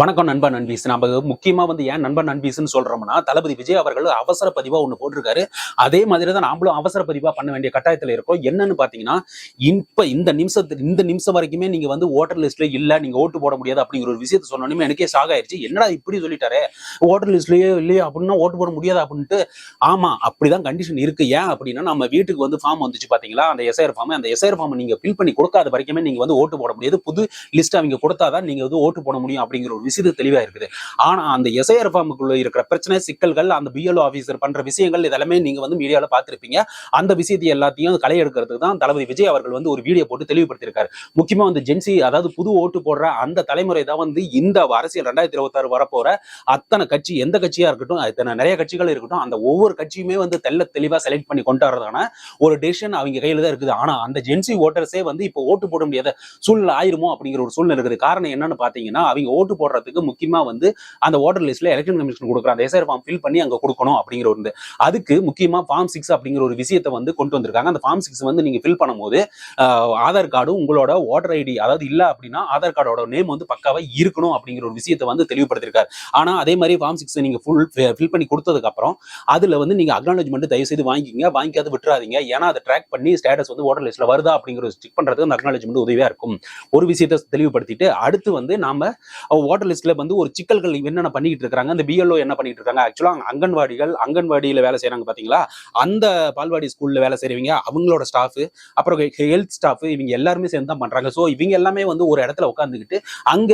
வணக்கம் நண்பா நண்பீஸ். நம்ம முக்கியமா வந்து ஏன் நண்பன் நண்பீஸ்னு சொல்றோம்னா தளபதி விஜய் அவர்கள் அவசர பதிவா ஒண்ணு போட்டிருக்காரு. அதே மாதிரி தான் நாமளும் அவசர பதிவா பண்ண வேண்டிய கட்டாயத்துல இருக்கோம். என்னன்னு பாத்தீங்கன்னா இப்ப இந்த நிமிஷத்து இந்த நிமிஷம் வரைக்குமே நீங்க வந்து ஓட்டர் லிஸ்ட்ல இல்ல நீங்க ஓட்டு போட முடியாது அப்படிங்கிற ஒரு விஷயத்த சொன்னோன்னே எனக்கே ஷாக் ஆயிடுச்சு என்னடா இப்படி சொல்லிட்டாரே? ஓட்டர் லிஸ்ட்லயே இல்லையே அப்படின்னா ஓட்டு போட முடியாது அப்படின்ட்டு. ஆமா அப்படிதான் கண்டிஷன் இருக்கு. ஏன் அப்படின்னா நம்ம வீட்டுக்கு வந்து ஃபார்ம் வந்துச்சு பாத்தீங்களா? அந்த எஸ்ஐஆர் ஃபார்ம் அந்த எஸ்ஐஆர் ஃபார்ம் நீங்க ஃபில் பண்ணி கொடுக்காத வரைக்குமே நீங்க வந்து ஓட்டு போட முடியாது. புது லிஸ்ட் அவங்க கொடுத்தாதான் நீங்க வந்து ஓட்டு போட முடியும் அப்படிங்கிற விசிறு தெளிவாக தெளிவா இருக்குது. ஆனா அந்த எஸ்ஐஆர் ஃபார்முக்குள்ள இருக்கிற பிரச்சனை சிக்கல்கள் அந்த பிஎல்ஓ ஆஃபீஸர் பண்ற விஷயங்கள் இதெல்லாமே நீங்க வந்து மீடியால பார்த்துருப்பீங்க. அந்த விஷயத்தை எல்லாத்தையும் களை எடுக்கிறதுக்கு தான் தளபதி விஜய் அவர்கள் வந்து ஒரு வீடியோ போட்டு தெளிவுபடுத்தியிருக்காரு. முக்கியமா வந்து ஜென்சி அதாவது புது ஓட்டு போடுற அந்த தலைமுறை தான் வந்து இந்த அரசியல் ரெண்டாயிரத்தி இருபத்தாறு வரப்போற அத்தனை கட்சி எந்த கட்சியா இருக்கட்டும் அத்தனை நிறைய கட்சிகள் இருக்கட்டும் அந்த ஒவ்வொரு கட்சியுமே வந்து தெல்ல தெளிவா செலக்ட் பண்ணி கொண்டு வரதான ஒரு டெசிஷன் அவங்க கையில் தான் இருக்குது. ஆனா அந்த ஜென்சி ஓட்டர்ஸே வந்து இப்போ ஓட்டு போட முடியாத சூழ்நிலை ஆயிருமோ அப்படிங்கிற ஒரு சூழ்நிலை இருக்குது. காரணம் என்னன்னு பாத்தீங்கன்னா அவங்க ஓட்டு போடுறதுக்கு முக்கியமா வந்து அந்த ஓட்டர் லிஸ்ட்ல எலெக்ஷன் கமிஷன் கொடுக்குற அந்த எஸ்ஆர் ஃபார்ம் ஃபில் பண்ணி அங்க கொடுக்கணும் அப்படிங்கிற ஒரு அதுக்கு முக்கியமா ஃபார்ம் சிக்ஸ் அப்படிங்கிற ஒரு விஷயத்தை வந்து கொண்டு வந்திருக்காங்க. அந்த ஃபார்ம் சிக்ஸ் வந்து நீங்க ஃபில் பண்ணும்போது ஆதார் கார்டும் உங்களோட ஓட்டர் ஐடி அதாவது இல்ல அப்படின்னா ஆதார் கார்டோட நேம் வந்து பக்காவா இருக்கணும் அப்படிங்கிற ஒரு விஷயத்தை வந்து தெளிவுபடுத்திருக்காரு. ஆனா அதே மாதிரி ஃபார்ம் சிக்ஸ் நீங்க ஃபுல் ஃபில் பண்ணி கொடுத்ததுக்கு அப்புறம் அதுல வந்து நீங்க அக்னாலஜ்மெண்ட் தயவு செய்து வாங்கிக்கிங்க. வாங்கிக்காத விட்டுறாதீங்க. ஏன்னா அதை ட்ராக் பண்ணி ஸ்டேட்டஸ் வந்து ஓட்டர் லிஸ்ட்ல வருதா அப்படிங்கிற செக் பண்றதுக்கு அந்த அக்னாலஜ்மெண்ட் உதவியா இருக்கும். ஒரு விஷயத்தை தெளிவுபடுத்திட்டு அடுத்து வந்து நாம ஓட்டர் லிஸ்ட்ல வந்து ஒரு சிக்கல்கள் என்னென்ன பண்ணிட்டு இருக்காங்க? அந்த பிஎல்ஓ என்ன பண்ணிட்டு இருக்காங்க? ஆக்சுவலா அங்கன்வாடிகள் அங்கன்வாடியில வேலை செய்யறாங்க பாத்தீங்களா? அந்த பால்வாடி ஸ்கூல்ல வேலை செய்றவங்க அவங்களோட ஸ்டாஃப் அப்புறம் ஹெல்த் ஸ்டாஃப் இவங்க எல்லாருமே சேர்ந்து தான் பண்றாங்க. ஸோ இவங்க எல்லாமே வந்து ஒரு இடத்துல உட்காந்துக்கிட்டு அங்க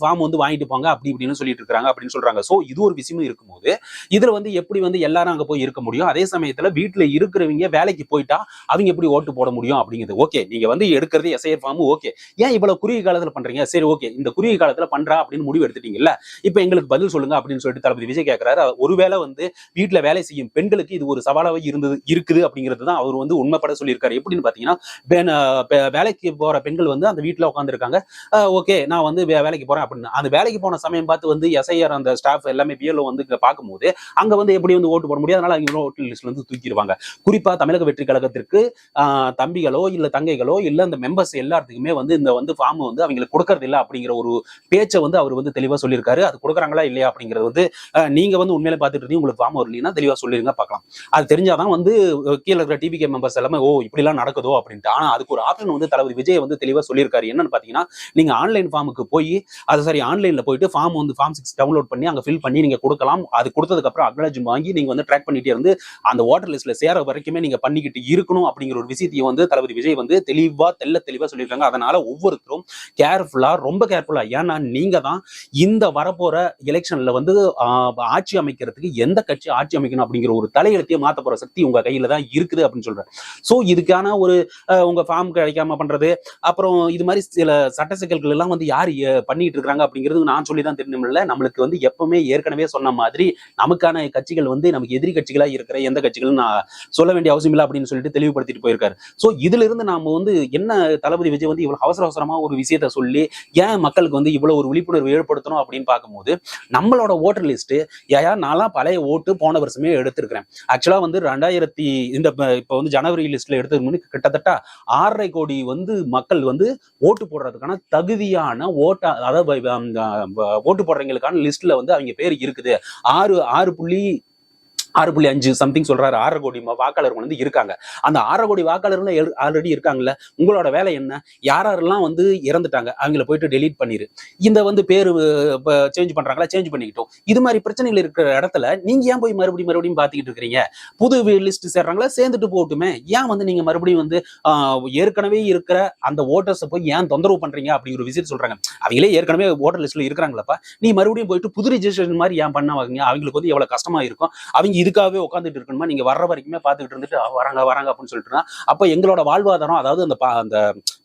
ஃபார்ம் வந்து வாங்கிட்டு போங்க அப்படி இப்படின்னு சொல்லிட்டு இருக்காங்க அப்படின்னு சொல்றாங்க. ஸோ இது ஒரு விஷயமும் இருக்கும்போது இதுல வந்து எப்படி வந்து எல்லாரும் அங்க போய் இருக்க முடியும்? அதே சமயத்துல வீட்டுல இருக்கிறவங்க வேலைக்கு போயிட்டா அவங்க எப்படி ஓட்டு போட முடியும் அப்படிங்கிறது? ஓகே நீங்க வந்து எடுக்கிறது எஸ்ஐஆர் ஃபார்ம் ஓகே ஏன் இவ்வளவு குறுகிய காலத்துல பண்றீங்க? சரி ஓகே இந்த குறுகிய காலத்துல பண்றா அப்படின்னு முடிவு எடுத்துட்டீங்கல்ல இப்ப எங்களுக்கு பதில் சொல்லுங்க அப்படின்னு சொல்லிட்டு தளபதி விஜய் கேட்கிறாரு ஒருவேளை வந்து வீட்டுல வேலை செய்யும் பெண்களுக்கு இது ஒரு சவாலாக இருந்தது இருக்குது அப்படிங்கிறது தான் அவர் வந்து உண்மைப்பட சொல்லியிருக்காரு. எப்படின்னு பாத்தீங்கன்னா வேலைக்கு போற பெண்கள் வந்து அந்த வீட்டுல உட்காந்துருக்காங்க ஓகே நான் வந்து வே- வேலைக்கு போறேன் அப்படின்னு. அந்த வேலைக்கு போன சமயம் பார்த்து வந்து எஸ்ஐஆர் அந்த ஸ்டாஃப் எல்லாமே பிஎல்ஓ வந்து பார்க்கும்போது அங்க வந்து எப்படி வந்து ஓட்டு போட முடியாது அதனால அவங்க ஓட்டு லிஸ்ட்ல இருந்து தூக்கிடுவாங்க. குறிப்பா தமிழக வெற்றி கழகத்திற்கு தம்பிகளோ இல்ல தங்கைகளோ இல்ல அந்த மெம்பர்ஸ் எல்லாத்துக்குமே வந்து இந்த வந்து ஃபார்ம் வந்து அவங்களுக்கு கொடுக்கறது இல்ல அப்படிங்கிற ஒரு பேச்சை வந்து அவர் வந்து தெளிவா சொல்லியிருக்காரு. அது கொடுக்குறாங்களா இல்லையா அப்படிங்கிறது வந்து நீங்கள் நீங்க வந்து உண்மையிலே பார்த்துட்டு உங்களுக்கு ஃபார்ம் வரலீங்கன்னா தெளிவா சொல்லிருங்க பார்க்கலாம். அது தெரிஞ்சாதான் வந்து கீழே இருக்கிற டிவிகே மெம்பர்ஸ் எல்லாமே ஓ இப்படிலாம் நடக்குதோ? அப்படின்ட்டு. ஆனா அதுக்கு ஒரு ஆப்ஷன் வந்து தளபதி விஜய் வந்து தெளிவா சொல்லியிருக்காரு. என்னன்னு பாத்தீங்கன்னா நீங்க ஆன்லைன் ஃபார்முக்கு போய் அது சரி ஆன்லைன்ல போயிட்டு ஃபார்ம் வந்து ஃபார்ம் சிக்ஸ் டவுன்லோட் பண்ணி அங்க ஃபில் பண்ணி நீங்க கொடுக்கலாம். அது கொடுத்ததுக்கு அப்புறம் அக்னாலஜ் வாங்கி நீங்க வந்து ட்ராக் பண்ணிட்டே இருந்து அந்த வாட்டர் லிஸ்ட்ல சேர வரைக்குமே நீங்க பண்ணிக்கிட்டு இருக்கணும் அப்படிங்கிற ஒரு விஷயத்தையும் வந்து தளபதி விஜய் வந்து தெளிவா தெல்ல தெளிவா சொல்லியிருக்காங்க. அதனால ஒவ்வொருத்தரும் கேர்ஃபுல்லா ரொம்ப கேர்ஃபுல்லா ஏன்னா நீங்க தான் இந்த வரப்போற எலெக்ஷன்ல வந்து ஆட்சி அமைக்கிறதுக்கு எந்த கட்சி ஆட்சி அமைக்கணும் அப்படிங்கிற ஒரு தலையெழுத்தையே மாத்த போற சக்தி உங்க கையில தான் இருக்குது அப்படின்னு சொல்றேன் சோ இதுக்கான ஒரு உங்க ஃபார்ம் கிடைக்காம பண்றது அப்புறம் இது மாதிரி சில சட்ட சிக்கல்கள் எல்லாம் வந்து யார் பண்ணிட்டு இருக்காங்க அப்படிங்கிறது நான் சொல்லி தான் தெரியணும்ல நம்மளுக்கு வந்து எப்பவுமே ஏற்கனவே சொன்ன மாதிரி நமக்கான கட்சிகள் வந்து நமக்கு எதிரி கட்சிகளா இருக்கிற எந்த கட்சிகளும் நான் சொல்ல வேண்டிய அவசியம் இல்லை அப்படின்னு சொல்லிட்டு தெளிவுபடுத்திட்டு போயிருக்காரு. சோ இதுல இருந்து நாம வந்து என்ன தளபதி விஜய் வந்து இவ்வளவு அவசர அவசரமா ஒரு விஷயத்த சொல்லி ஏன் மக்களுக்கு வந்து இவ்வளவு ஒரு விழிப்புணர்வு ஏற்படுத்தணும் அப்படின்னு பார்க்கும்போது நம்மளோட ஓட்டர் லிஸ்ட் ஏயா நான்லாம் பழைய ஓட்டு போன வருஷமே எடுத்திருக்கிறேன். ஆக்சுவலா வந்து ரெண்டாயிரத்தி இந்த இப்போ வந்து ஜனவரி லிஸ்ட்ல எடுத்ததுக்கு முன்னாடி கிட்டத்தட்ட ஆறரை கோடி வந்து மக்கள் வந்து ஓட்டு போடுறதுக்கான தகுதியான ஓட்ட அதாவது ஓட்டு போடுறவங்களுக்கான லிஸ்ட்ல வந்து அவங்க பேர் இருக்குது. ஆறு ஆறு புள்ளி ஆறு புள்ளி அஞ்சு சம்திங் சொல்றாரு. ஆறரை கோடி வாக்காளர்கள் வந்து இருக்காங்க. அந்த ஆறரை கோடி வாக்காளர்கள் ஆல்ரெடி இருக்காங்கல்ல. உங்களோட வேலை என்ன? யார் யாரெல்லாம் வந்து இறந்துட்டாங்க? அவங்கள போயிட்டு டெலீட் பண்ணிரு. இந்த வந்து பேரு சேஞ்ச் பண்றாங்களா? சேஞ்ச் பண்ணிக்கிட்டோம். இது மாதிரி பிரச்சனைகள் இருக்கிற இடத்துல நீங்க ஏன் போய் மறுபடியும் மறுபடியும் பாத்துக்கிட்டு இருக்கிறீங்க? புது லிஸ்ட் சேர்றாங்களா? சேர்ந்துட்டு போகட்டுமே. ஏன் வந்து நீங்க மறுபடியும் வந்து ஏற்கனவே இருக்கிற அந்த ஓட்டர்ஸை போய் ஏன் தொந்தரவு பண்றீங்க? அப்படிங்கிற ஒரு விஷயத்தை சொல்றாங்க. அவங்களே ஏற்கனவே ஓட்டர் லிஸ்ட்ல இருக்கிறாங்களப்பா. நீ மறுபடியும் போயிட்டு புது ரிஜிஸ்ட்ரேஷன் மாதிரி ஏன் பண்ண வாங்க அவங்களுக்கு வந்து எவ்வளவு கஷ்டமா இருக்கும்? அவங்க இதுக்காகவே உட்காந்துட்டு இருக்கணுமா? நீங்க வர்ற வரைக்குமே பார்த்துக்கிட்டு இருந்துட்டு வராங்க வராங்க அப்படின்னு சொல்லிட்டுனா அப்ப எங்களோட வாழ்வாதாரம் அதாவது அந்த பா- அந்த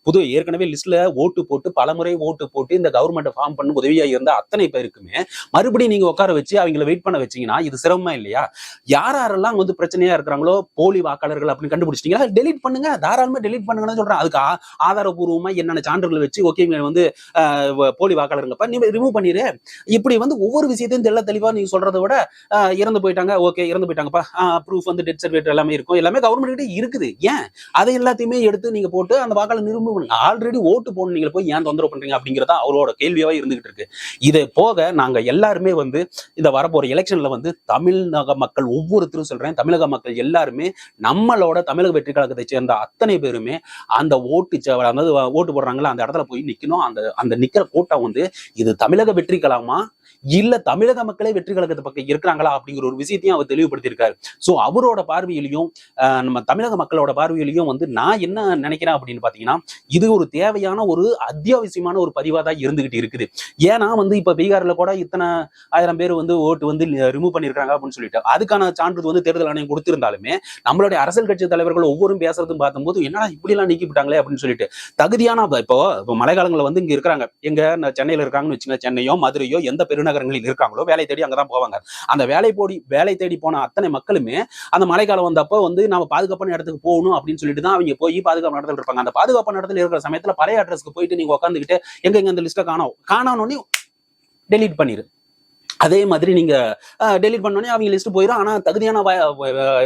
புது ஏற்கனவே லிஸ்ட்ல ஓட்டு போட்டு பலமுறை ஓட்டு போட்டு இந்த கவர்மெண்ட் ஃபார்ம் பண்ண உதவியா இருந்த அத்தனை பேருக்குமே மறுபடியும் நீங்க உட்கார வச்சு அவங்கள வெயிட் பண்ண வச்சீங்கன்னா இது சிரமமா இல்லையா? யார் யாரெல்லாம் வந்து பிரச்சனையா இருக்கிறாங்களோ போலி வாக்காளர்கள் அப்படின்னு கண்டுபிடிச்சிட்டீங்களா? டெலிட் பண்ணுங்க. தாராளமா டெலிட் பண்ணுங்கன்னு சொல்றேன். அதுக்கு ஆதாரபூர்வமா என்னென்ன சான்றுகள் வச்சு ஓகே வந்து ஆஹ், போலி வாக்காளருங்கப்பா நீ ரிமூவ் பண்ணிரு. இப்படி வந்து ஒவ்வொரு விஷயத்தையும் தெள்ள தெளிவா நீங்க சொல்றத விட இறந்து போயிட்டாங்க. ஓகே இறந்து போயிட்டாங்கப்பா. ப்ரூஃப் வந்து டெத் சர்டிஃபிகேட் எல்லாமே இருக்கும். எல்லாமே கவர்மெண்ட் கிட்ட இருக்குது. ஏன்? அதை எல்லாத்தையுமே எடுத்து நீங்க போட்டு அந்த வாக்காளர் நிரூப தொந்தரவு ஆல்ரெடி ஓட்டு போனீங்க போய் ஏன் தொந்தரவு பண்றீங்க அப்படிங்கிறதா அவரோட கேள்வியாவே இருந்துகிட்டு இருக்கு. இது போக நாங்க எல்லாருமே வந்து இந்த வரப்போற எலெக்ஷன்ல வந்து தமிழக மக்கள் ஒவ்வொருத்தரும் சொல்றேன். தமிழக மக்கள் எல்லாருமே நம்மளோட தமிழக வெற்றி கழகத்தை சேர்ந்த அத்தனை பேருமே அந்த ஓட்டு அதாவது ஓட்டு போடுறாங்களா அந்த இடத்துல போய் நிக்கணும். அந்த அந்த நிக்கிற கூட்டம் வந்து இது தமிழக வெற்றி கழகமா இல்ல தமிழக மக்களே வெற்றி கழகத்து பக்கம் இருக்கிறாங்களா அப்படிங்கிற ஒரு விஷயத்தையும் அவர் தெளிவுபடுத்தியிருக்காரு. சோ அவரோட பார்வையிலையும் நம்ம தமிழக மக்களோட பார்வையிலையும் வந்து நான் என்ன நினைக்கிறேன் அப்படின்னு பாத்தீங்கன்னா இது ஒரு தேவையான ஒரு அத்தியாவசியமான ஒரு பதிவா தான் இருந்துகிட்டு இருக்குது. ஏன்னா வந்து இப்ப பீகார்ல கூட இத்தனை ஆயிரம் பேர் வந்து ஓட்டு வந்து ரிமூவ் பண்ணிருக்காங்க அப்படின்னு சொல்லிட்டு அதுக்கான சான்றிதழ் வந்து தேர்தல் ஆணையம் கொடுத்திருந்தாலுமே நம்மளுடைய அரசியல் கட்சி தலைவர்கள் ஒவ்வொரும் பேசுறதும் பார்க்கும்போது என்னடா இப்படி எல்லாம் நீக்கி விட்டாங்களே அப்படின்னு சொல்லிட்டு தகுதியான இப்போ இப்போ மழை காலங்களில் வந்து இங்க இருக்கிறாங்க. எங்க சென்னையில இருக்காங்கன்னு வச்சுங்க சென்னையோ மதுரையோ எந்த பெருநகரங்களில் இருக்காங்களோ வேலை தேடி அங்கதான் போவாங்க. அந்த வேலை போடி வேலை தேடி போன அத்தனை மக்களுமே அந்த மழைக்காலம் வந்தப்போ வந்து நம்ம பாதுகாப்பான இடத்துக்கு போகணும் அப்படின்னு சொல்லிட்டு தான் அவங்க போய் பாதுகாப்பான இடத்துல இருப்பாங்க. அந்த பாதுகாப்பான இடத்துல இருக்கிற சமயத்துல பழைய அட்ரஸ்க்கு போயிட்டு நீங்க உட்காந்துக்கிட்டு எங்க எங்க அந்த லிஸ்ட்டை காணோம். காணோன்னு டெலீட் பண்ணிடு அதே மாதிரி நீங்க டெலிட் பண்ணோடனே அவங்க லிஸ்ட் போயிடும் ஆனா தகுதியான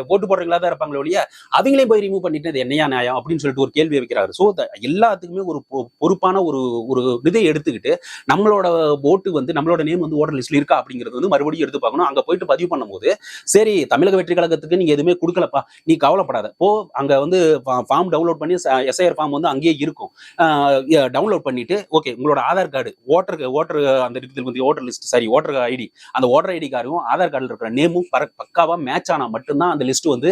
ஓட்டு போடுறீங்களா தான் இருப்பாங்களே ஒழிய அவங்களையும் போய் ரிமூவ் பண்ணிட்டு அது என்னையா நியாயம் அப்படின்னு சொல்லிட்டு ஒரு கேள்வி வைக்கிறாரு. ஸோ எல்லாத்துக்குமே ஒரு பொ- பொறுப்பான ஒரு ஒரு இதை எடுத்துக்கிட்டு நம்மளோட ஓட்டு வந்து நம்மளோட நேம் வந்து ஓட்டர் லிஸ்ட்ல இருக்கா அப்படிங்கிறது வந்து மறுபடியும் எடுத்து பார்க்கணும். அங்க போயிட்டு பதிவு பண்ணும்போது சரி தமிழக வெற்றி கழகத்துக்கு நீங்க எதுவுமே கொடுக்கலப்பா நீ கவலைப்படாத. போ அங்க வந்து ஃபார்ம் டவுன்லோட் பண்ணி எஸ்ஐஆர் ஃபார்ம் வந்து அங்கேயே இருக்கும். டவுன்லோட் பண்ணிட்டு ஓகே உங்களோட ஆதார் கார்டு ஓட்டருக்கு ஓட்டர் அந்த வந்து voter list sorry voter ID அந்த ஓட்டர் ஐடி கார்டும் ஆதார் கார்டில் இருக்கிற நேமும் பக்காவாக மேட்ச் ஆனால் மட்டும்தான் அந்த லிஸ்ட் வந்து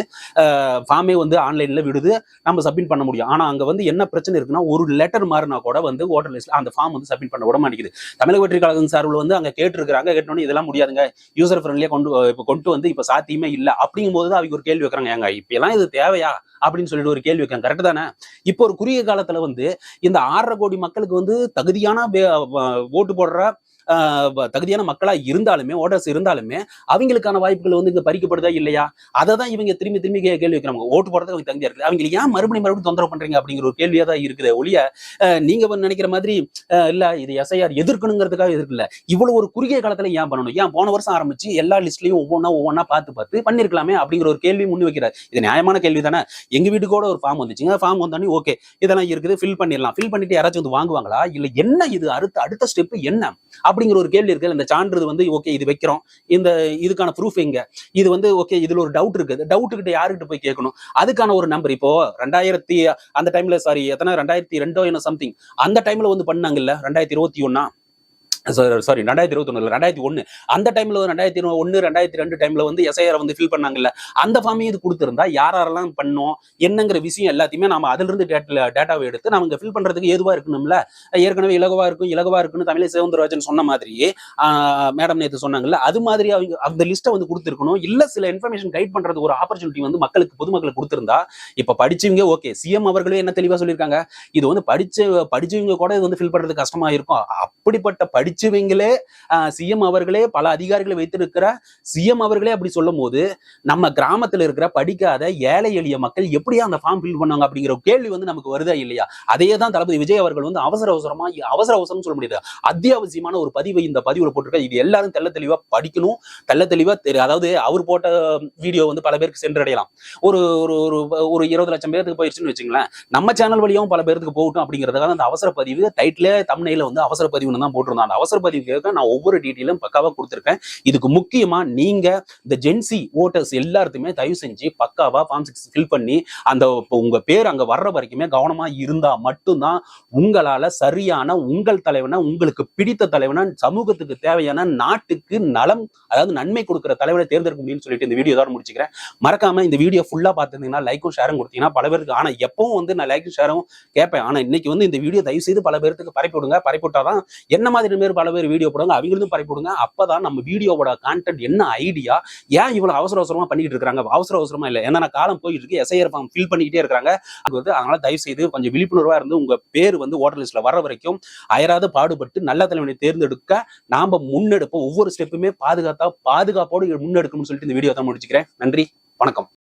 ஃபார்மே வந்து ஆன்லைனில் விடுது. நம்ம சப்மிட் பண்ண முடியும். ஆனால் அங்கே வந்து என்ன பிரச்சனை இருக்குன்னா ஒரு லெட்டர் மாறினா கூட வந்து ஓட்டர் லிஸ்ட் அந்த ஃபார்ம் வந்து சப்மிட் பண்ண விட மாட்டேங்குது. தமிழக வெற்றி கழகம் சார்பில் வந்து அங்கே கேட்டிருக்கிறாங்க. கேட்டோன்னே இதெல்லாம் முடியாதுங்க. யூசர் ஃப்ரெண்ட்லியே கொண்டு இப்போ கொண்டு வந்து இப்போ சாத்தியமே இல்லை. அப்படிங்கும்போது தான் அவங்க ஒரு கேள்வி வைக்கிறாங்க. ஏங்க இப்போ எல்லாம் இது தேவையா? அப்படின்னு சொல்லிட்டு ஒரு கேள்வி வைக்கிறாங்க. கரெக்ட் தானே? இப்போ ஒரு குறுகிய காலத்தில் வந்து இந்த ஆறரை கோடி மக்களுக்கு வந்து தகுதியான ஓட்டு போடுற தகுதியான மக்களா இருந்தாலுமே ஓட்டர்ஸ் இருந்தாலுமே அவங்களுக்கான வாய்ப்புகள் வந்து இங்க பறிக்கப்படுதா இல்லையா? அதை தான் இவங்க திரும்பி திரும்பி கேள்வி வைக்கிறாங்க. ஓட்டு போடுறதுக்கு அவங்க தகுதியா இருக்குது அவங்க ஏன் மறுபடியும் மறுபடியும் தொந்தரவு பண்றீங்க? அப்படிங்கிற ஒரு கேள்வியா தான் இருக்குது. ஒழிய நீங்க நினைக்கிற மாதிரி இல்ல இது எஸ்ஐஆர் எதிர்க்கணுங்கிறதுக்காக எதிர்க்கல இவ்வளவு ஒரு குறுகிய காலத்துல ஏன் பண்ணணும்? ஏன் போன வருஷம் ஆரம்பிச்சு எல்லா லிஸ்ட்லயும் ஒவ்வொன்றா ஒவ்வொன்றா பார்த்து பார்த்து பண்ணிருக்கலாமே? அப்படிங்கிற ஒரு கேள்வி முன் வைக்கிறார். இது நியாயமான கேள்வி தானே? எங்க வீட்டுக்கு கூட ஒரு ஃபார்ம் வந்துச்சுங்க ஃபார்ம் வந்தோடனே ஓகே இதெல்லாம் இருக்குது ஃபில் பண்ணிடலாம். ஃபில் பண்ணிட்டு யாராச்சும் வந்து வாங்குவாங்களா? இல்ல என்ன இது? அடுத்த அடுத்த ஸ்டெப் என்ன? அப்படிங்கிற ஒரு கேள்வி இருக்கு இந்த சான்றிதழ் வந்து ஓகே இது வைக்கிறோம். இந்த இதுக்கான ப்ரூஃப் எங்க? இது வந்து ஓகே இதுல ஒரு டவுட் இருக்குது. டவுட்டு கிட்ட யாருக்கிட்ட போய் கேட்கணும்? அதுக்கான ஒரு நம்பர் இப்போ ரெண்டாயிரத்தி அந்த டைம்ல சாரி எத்தனை? ரெண்டாயிரத்தி ரெண்டோ என்ன சம்திங் அந்த டைம்ல வந்து பண்ணாங்கல்ல ரெண்டாயிரத்தி இருபத்தி ஒன்னா சாரி ரெண்டாயிரத்தி இருபத்தி ஒண்ணு. ரெண்டாயிரத்தி ஒன்று அந்த டைமில் ரெண்டாயிரத்தி ஒன்று ரெண்டாயிரத்தி ரெண்டு டைமில் வந்து எஸ்ஐஆர் வந்து ஃபில் பண்ணாங்கல்ல அந்த ஃபார்மையும் இது கொடுத்துருந்தா யார் யாரெல்லாம் பண்ணோம் என்னங்கிற விஷயம் எல்லாத்தையுமே நாம அதிலிருந்து டேட்டில் டேட்டாவை எடுத்து நம்ம ஃபில் பண்ணுறதுக்கு ஏதுவாக இருக்கணும்ல? ஏற்கனவே இலகுவாக இருக்கும் இலகுவாக இருக்குன்னு தமிழை சிவந்தராஜன் சொன்ன மாதிரி மேடம் நேற்று சொன்னாங்கல்ல அது மாதிரி அவங்க அந்த லிஸ்ட்டை வந்து கொடுத்துருக்கணும். இல்லை சில இன்ஃபர்மேஷன் கைட் பண்றது ஒரு ஆப்பர்ச்சுனிட்டி வந்து மக்களுக்கு பொதுமக்களுக்கு கொடுத்துருந்தா இப்போ படிச்சவங்க ஓகே சிஎம் அவர்களே என்ன தெளிவாக சொல்லியிருக்காங்க? இது வந்து படிச்ச படிச்சவங்க கூட இது வந்து ஃபில் பண்ணுறது கஷ்டமா இருக்கும். அப்படிப்பட்ட படிச்சவங்களே சிஎம் அவர்களே பல அதிகாரிகளை வைத்திருக்கிற சிஎம் அவர்களே அப்படி சொல்லும் போது நம்ம கிராமத்துல இருக்கிற படிக்காத ஏழை எளிய மக்கள் எப்படியா அந்த ஃபார்ம் ஃபில் பண்ணாங்க அப்படிங்கிற கேள்வி வந்து நமக்கு வருதா இல்லையா? அதையே தான் தளபதி விஜய் அவர்கள் வந்து அவசர அவசரமா அவசர அவசரம் சொல்ல முடியாது. அத்தியாவசியமான ஒரு பதிவை இந்த பதிவுல போட்டிருக்க இது எல்லாரும் தெல்ல தெளிவா படிக்கணும். தெல்ல தெளிவா அதாவது அவர் போட்ட வீடியோ வந்து பல பேருக்கு சென்றடையலாம். ஒரு ஒரு ஒரு ஒரு இருபது லட்சம் பேருக்கு போயிடுச்சுன்னு வச்சுங்களேன். நம்ம சேனல் வழியாவும் பல பேருக்கு போகட்டும் அப்படிங்கிறதுக்காக அந்த அவசர பதிவு டைட்டிலே தமிழ்ல வந்து அவசர பதிவுன்னு தான் போட்டிருந்தாங்க. அவசர பதிவுக்கு நான் ஒவ்வொரு டீட்டெயிலும் பக்காவா கொடுத்துருக்கேன். இதுக்கு முக்கியமா நீங்க இந்த ஜென்சி ஓட்டர்ஸ் எல்லாருக்குமே தயவு செஞ்சு பக்காவா ஃபார்ம் சிக்ஸ் ஃபில் பண்ணி அந்த உங்கள் உங்க பேர் அங்க வர்ற வரைக்குமே கவனமா இருந்தா மட்டும்தான் உங்களால சரியான உங்கள் தலைவனை உங்களுக்கு பிடித்த தலைவனை சமூகத்துக்கு தேவையான நாட்டுக்கு நலம் அதாவது நன்மை கொடுக்கிற தலைவனை தேர்ந்தெடுக்க முடியும்னு சொல்லிட்டு இந்த வீடியோ தான் முடிச்சுக்கிறேன். மறக்காம இந்த வீடியோ ஃபுல்லா பார்த்துருந்தீங்கன்னா லைக்கும் ஷேரும் கொடுத்தீங்கன்னா பல பேருக்கு ஆனா எப்பவும் வந்து நான் லைக்கும் ஷேரும் கேட்பேன். ஆனா இன்னைக்கு வந்து இந்த வீடியோ தயவு செய்து பல பேருக்கு பரப்பி விடுங்க. பரப்பி விட்டாதான் என்ன மாதிரி பேர் பல பேர் வீடியோ போடுங்க அவங்களுக்கும் பரப்பி விடுங்க அப்பதான் நம்ம வீடியோவோட கான்டென்ட் என்ன ஐடியா ஏன் இவ்வளவு அவசர அவசரமா பண்ணிட்டு இருக்காங்க? அவசர அவசரமா இல்லை. ஏன்னா காலம் போயிட்டு இருக்கு எஸ்ஐஆர் ஃபார்ம் ஃபில் பண்ணிக்கிட்டே இருக்காங்க. அது வந்து அதனால தயவு செய்து கொஞ்சம் விழிப்புணர்வா இருந்து உங்க பேர் வந்து ஓட்டர் லிஸ்ட்ல வர வரைக்கும் அயராது பாடுபட்டு நல்ல தலைவனை தேர்ந்தெடுக்க நாம முன்னெடுப்போம். ஒவ்வொரு ஸ்டெப்புமே பாதுகாத்தா பாதுகாப்போடு முன்னெடுக்கணும்னு சொல்லிட்டு இந்த வீடியோ தான் முடிச்சுக்கிறேன். நன்றி. வணக்கம்.